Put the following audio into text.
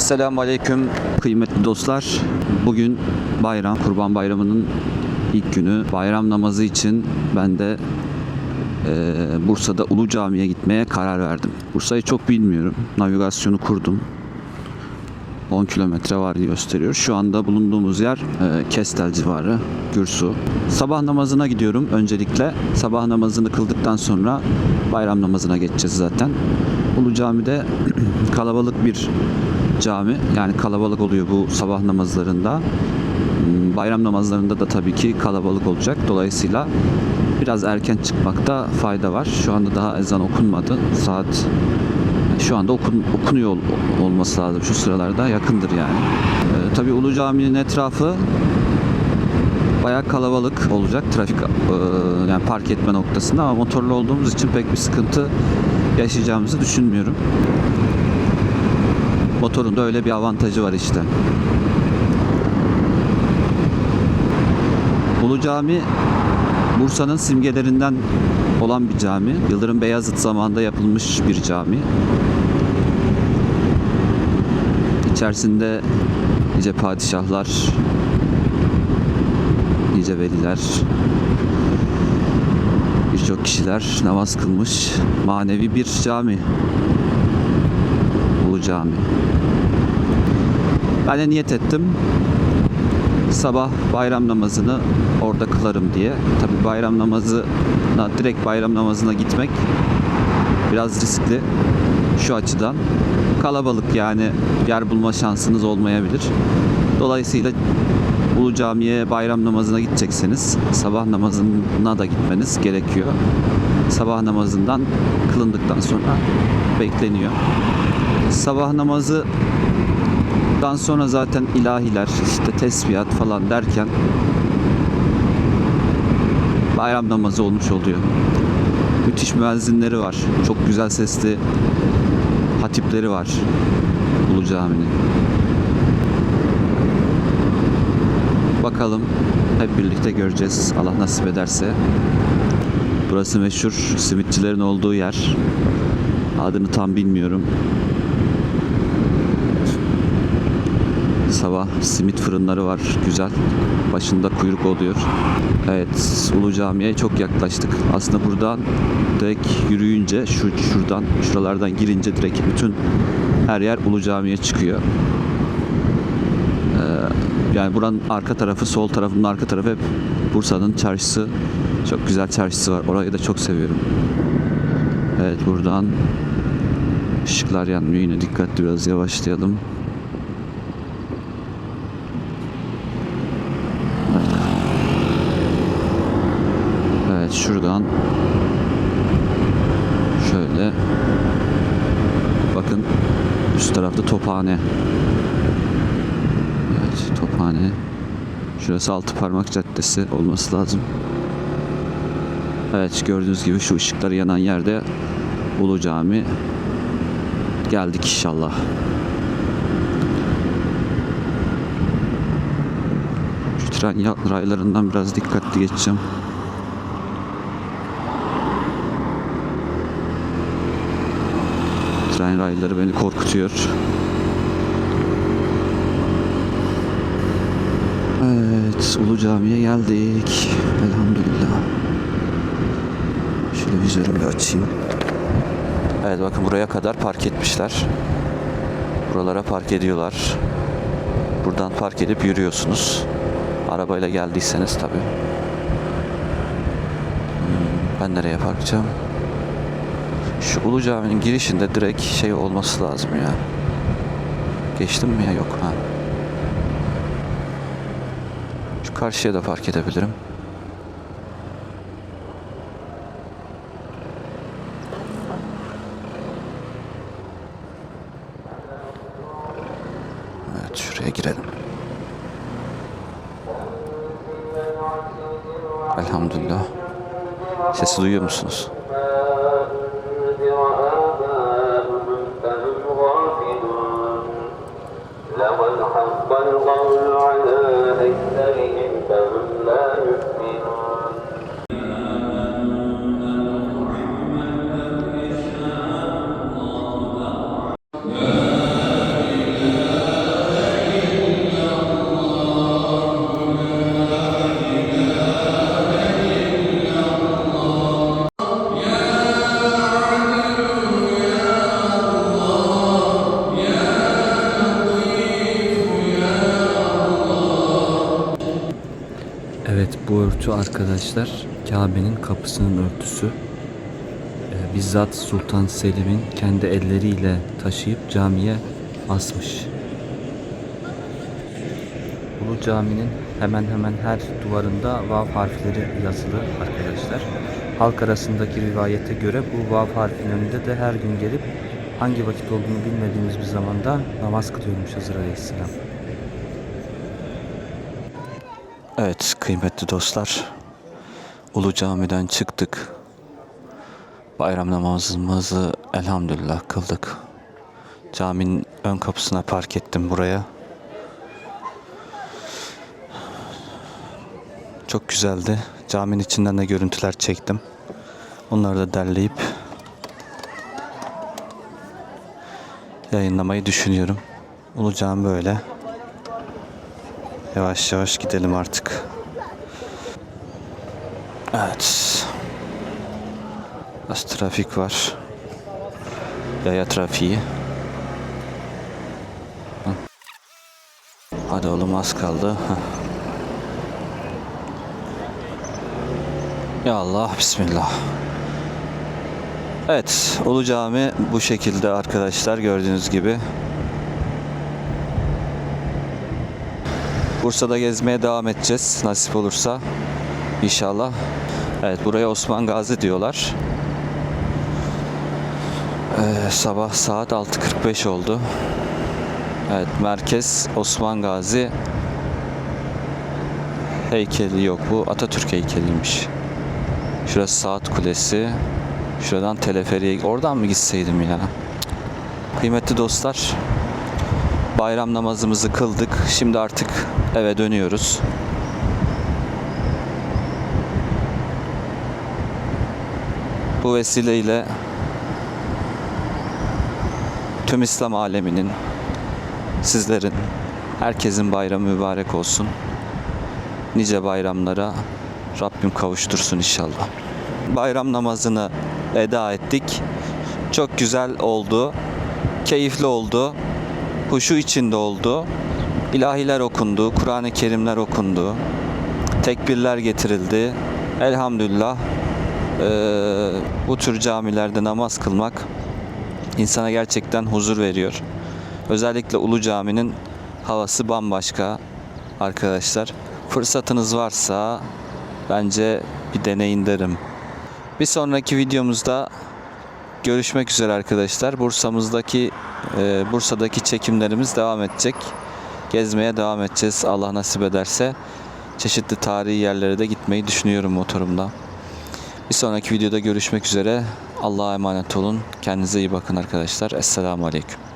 Selamun Aleyküm kıymetli dostlar. Bugün bayram, Kurban Bayramı'nın ilk günü. Bayram namazı için ben de eee, Bursa'da Ulu Cami'ye gitmeye karar verdim. Bursa'yı çok bilmiyorum. Navigasyonu kurdum. 10 kilometre var diye gösteriyor. Şu anda bulunduğumuz yer e, Kestel civarı, Gürsu. Sabah namazına gidiyorum öncelikle. Sabah namazını kıldıktan sonra bayram namazına geçeceğiz zaten. Ulu Cami'de kalabalık bir cami. Yani kalabalık oluyor bu sabah namazlarında. Hmm, Bayram namazlarında da tabii ki kalabalık olacak. Dolayısıyla biraz erken çıkmakta fayda var. Şu anda daha ezan okunmadı. Saat şu anda okun, okunuyor ol- olması lazım şu sıralarda yakındır yani. Ee, tabii Ulu Cami'nin etrafı bayağı kalabalık olacak trafik e, yani park etme noktasında ama motorlu olduğumuz için pek bir sıkıntı yaşayacağımızı düşünmüyorum. Motorun da öyle bir avantajı var işte. Ulu Cami Bursa'nın simgelerinden olan bir cami. Yıldırım Beyazıt zamanında yapılmış bir cami. İçerisinde nice padişahlar, nice veliler, birçok kişiler namaz kılmış manevi bir cami. Cami. Ben de niyet ettim sabah bayram namazını orada kılarım diye. Tabi bayram namazına direkt bayram namazına gitmek biraz riskli şu açıdan. Kalabalık yani yer bulma şansınız olmayabilir. Dolayısıyla Ulu Cami'ye bayram namazına gidecekseniz sabah namazına da gitmeniz gerekiyor. Sabah namazından kılındıktan sonra bekleniyor. Sabah namazı Dan sonra zaten ilahiler, işte tesbihat falan derken bayram namazı olmuş oluyor. Müthiş müezzinleri var. Çok güzel sesli hatipleri var Ulu Cami'nin. Bakalım hep birlikte göreceğiz Allah nasip ederse. Burası meşhur simitçilerin olduğu yer. Adını tam bilmiyorum. Sabah simit fırınları var güzel. Başında kuyruk oluyor. Evet Ulu Cami'ye çok yaklaştık. Aslında buradan direkt yürüyünce şu şuradan şuralardan girince direkt bütün her yer Ulu Cami'ye çıkıyor. Ee, yani buranın arka tarafı, sol tarafının arka tarafı hep Bursa'nın çarşısı. Çok güzel çarşısı var. Orayı da çok seviyorum. Evet buradan ışıklar yanmıyor. Yine dikkatli biraz yavaşlayalım. Şuradan şöyle bakın üst tarafta tophane. Evet tophane. Şurası altı parmak caddesi olması lazım. Evet gördüğünüz gibi şu ışıkları yanan yerde Ulu Cami. Geldik inşallah. Şu tren raylarından biraz dikkatli geçeceğim. Tren rayları beni korkutuyor. Evet, Ulu Cami'ye geldik. Elhamdülillah. Şöyle vizörümü açayım. Evet bakın buraya kadar park etmişler. Buralara park ediyorlar. Buradan park edip yürüyorsunuz. Arabayla geldiyseniz tabii. Hmm, Ben nereye parkacağım? Şu Ulu Cami'nin girişinde direkt şey olması lazım ya. Geçtim mi ya? Yok ha. Şu karşıya da park edebilirim. Evet şuraya girelim. Elhamdülillah. Sesi duyuyor musunuz? حق القول على أكثرهم فهم لا يؤمنون Bu örtü arkadaşlar Kabe'nin kapısının örtüsü. Ee, bizzat Sultan Selim'in kendi elleriyle taşıyıp camiye asmış. Ulu Cami'nin hemen hemen her duvarında vav harfleri yazılı arkadaşlar. Halk arasındaki rivayete göre bu vav harfinin önünde de her gün gelip hangi vakit olduğunu bilmediğimiz bir zamanda namaz kılıyormuş Hızır Aleyhisselam. Evet kıymetli dostlar. Ulu Cami'den çıktık. Bayram namazımızı elhamdülillah kıldık. Caminin ön kapısına park ettim buraya. Çok güzeldi. Caminin içinden de görüntüler çektim. Onları da derleyip yayınlamayı düşünüyorum. Ulu Cami böyle. Yavaş yavaş gidelim artık. Evet. Az trafik var. Yaya trafiği. Hadi oğlum az kaldı. Ya Allah bismillah. Evet, Ulu Cami bu şekilde arkadaşlar gördüğünüz gibi. Bursa'da gezmeye devam edeceğiz nasip olursa. İnşallah. Evet, buraya Osman Gazi diyorlar. Ee, sabah saat 6.45 oldu. Evet, merkez Osman Gazi heykeli yok bu. Atatürk heykeliymiş. Şurası saat kulesi. Şuradan teleferiye oradan mı gitseydim ya? Kıymetli dostlar, bayram namazımızı kıldık. Şimdi artık eve dönüyoruz. Bu vesileyle tüm İslam aleminin, sizlerin, herkesin bayramı mübarek olsun. Nice bayramlara Rabbim kavuştursun inşallah. Bayram namazını eda ettik. Çok güzel oldu. Keyifli oldu. Huşu içinde oldu. İlahiler okundu, Kur'an-ı Kerimler okundu. Tekbirler getirildi. Elhamdülillah eee, bu tür camilerde namaz kılmak insana gerçekten huzur veriyor. Özellikle Ulu Cami'nin havası bambaşka arkadaşlar. Fırsatınız varsa bence bir deneyin derim. Bir sonraki videomuzda görüşmek üzere arkadaşlar. Bursa'mızdaki e, Bursa'daki çekimlerimiz devam edecek. Gezmeye devam edeceğiz Allah nasip ederse. Çeşitli tarihi yerlere de gitmeyi düşünüyorum motorumda. Bir sonraki videoda görüşmek üzere. Allah'a emanet olun. Kendinize iyi bakın arkadaşlar. Esselamu Aleyküm.